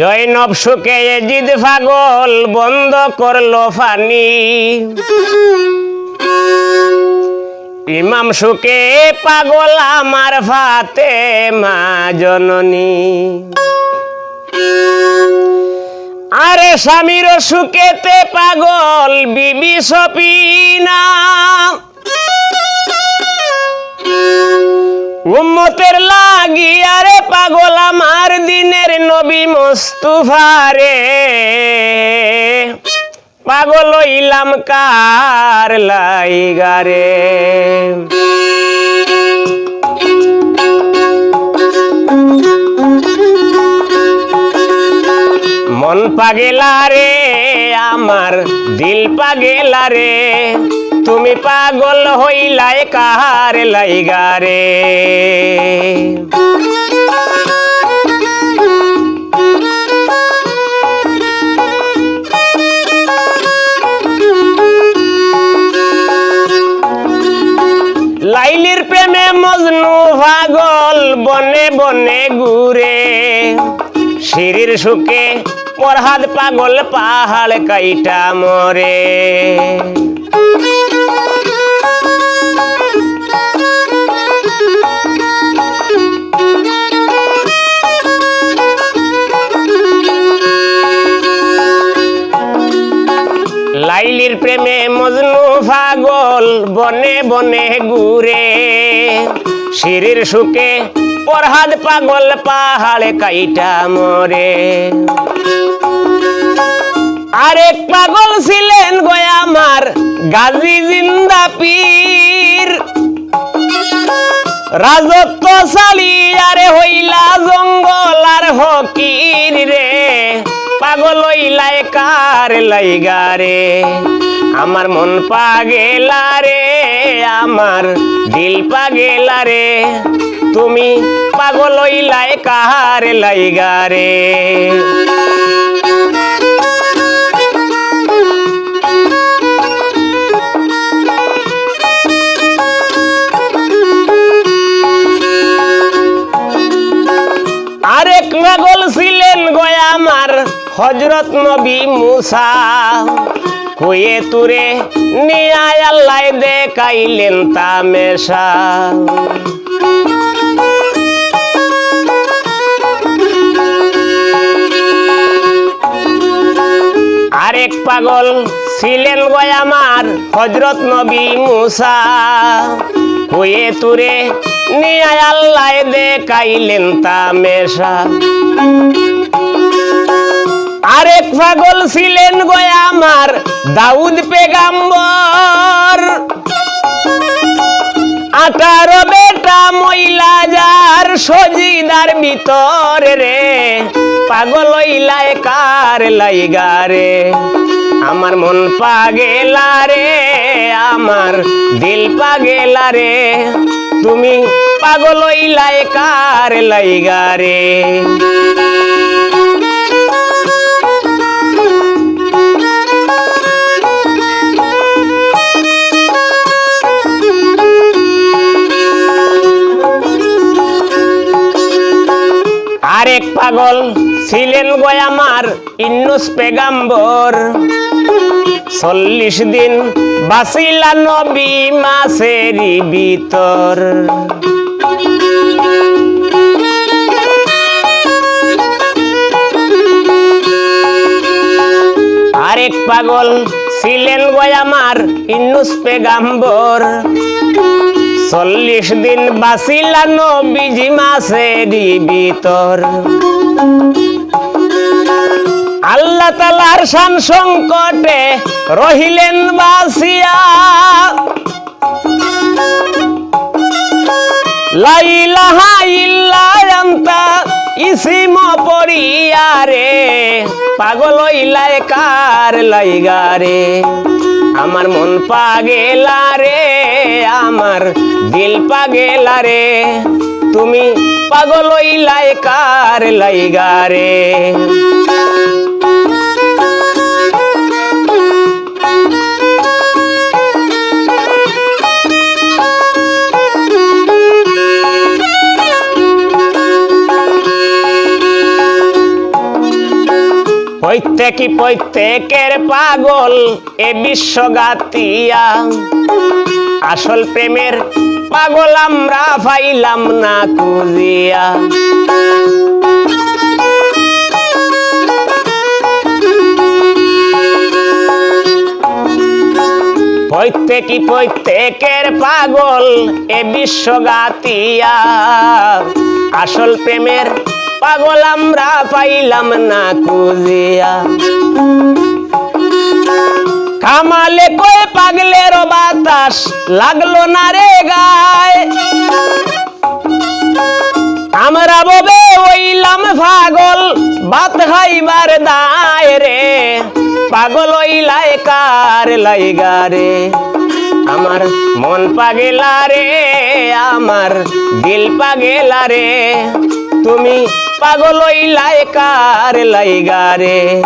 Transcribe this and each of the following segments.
জৈনব সুকে জিদ পাগল বন্ধ করল ফানি। ইমাম সুকে পাগল আমার ফাতে মা জননী। আরে স্বামীর সুকেতে পাগল বিবি সপিনা। উম্মতের লাগি আরে দিনের নবী মুস্তুফারে পাগল ইলাম কার লাইগারে মন পাগেলা রে, আমার দিল পাগেলা রে। তুমি পাগল হইলাই কাহার লাইগারে লাইলির প্রেমে মজনু পাগল বনে বনে ঘুরে। সিঁড়ির সুখে পরহাদ পাগল পাহাড় কাইটা মরে। বনে ঘুরে। সিঁড়ির সুখে পরহাদ পাগল পাহাড়ে কাইটা মরে। আরেক পাগল ছিলেন গো আমার গাজী জিন্দা পীর রাজত্ব চালি আরে হইলা জঙ্গল আর হকির রে। পাগল হইলাই কার লাইগা রে। আমার মন পাগেলা রে, আমার দিল পাগেলা রে। তুমি পাগল হইলাই কার লাইগা রে? আরেক পাগল ছিলেন গয়া আমার হজরত নবী মুসা। কয়ে তুরে নিয়া আল্লাহ দেখাইলেন তামেশা আরেক পাগল ছিলেন গয় আমার হজরত নবী মুসা। হয়ে তুরে নিয়া আল্লাহ দেখাইলেন তামেশা আরেক পাগল ছিলেন গয় আমার দাউদ পেগাম্বর। আঠারো বেটা মহিলা যার সজিদার ভিতর রে, পাগল ইলায় কার লাইগা রে। আমার মন পাগেলা রে, আমার দিল পাগেলা রে। তুমি পাগল ইলায় কার লাইগা রে। আরেক পাগল ছিলেন গো আমার ইন্নুস পেগাম্বর। চল্লিশ দিন বাঁচিলা নবী মাসেরই ভিতর। আরেক পাগল ছিলেন গো আমার ইন্নুস পেগাম্বর। চল্লিশ দিন বাঁচিলা নবীজি মাসেরই ভিতর আল্লাহ তালার শান সংকটে রহিলেন বাসিয়া লাইলাহা ইল্লা আন্তা ইসিম পড়িয়া রে, পাগল ইলায় কার লাইগা রে। আমার মন পাগেলা রে আমার দিল পাগেলা রে। তুমি পাগল লাইকার কার লাইগা রে? প্রত্যেকই প্রত্যেকের পাগল এ বিশ্বগাতিয়া। আসল প্রেমের পাগল আমরা পাইলাম না খুঁজিয়া। প্রত্যেকই প্রত্যেকের পাগল এ বিশ্বগাতিয়া। আসল প্রেমের পাগল আমরা পাইলাম না খুঁজিয়া। কামালে কয়ে পাগলের বাতাস? লাগল না রে গায়। আমরা ববে ওইলাম পাগল, বাত খাইবার দায় রে। পাগল ওইলায় কার লাইগা রে? আমার মন পাগেলা রে, আমার দিল পাগেলা রে। তুমি পাগল ওইলায় কার লাইগা রে।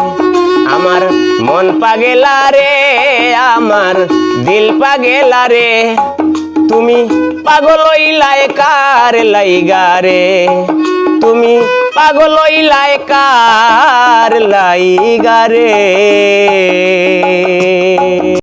আমার মন পাগেলা রে, আমার দিল পাগেলা রে। তুমি পাগল ওইলায় কার লাইগা রে। তুমি পাগল ওইলায় কার লাইগা রে।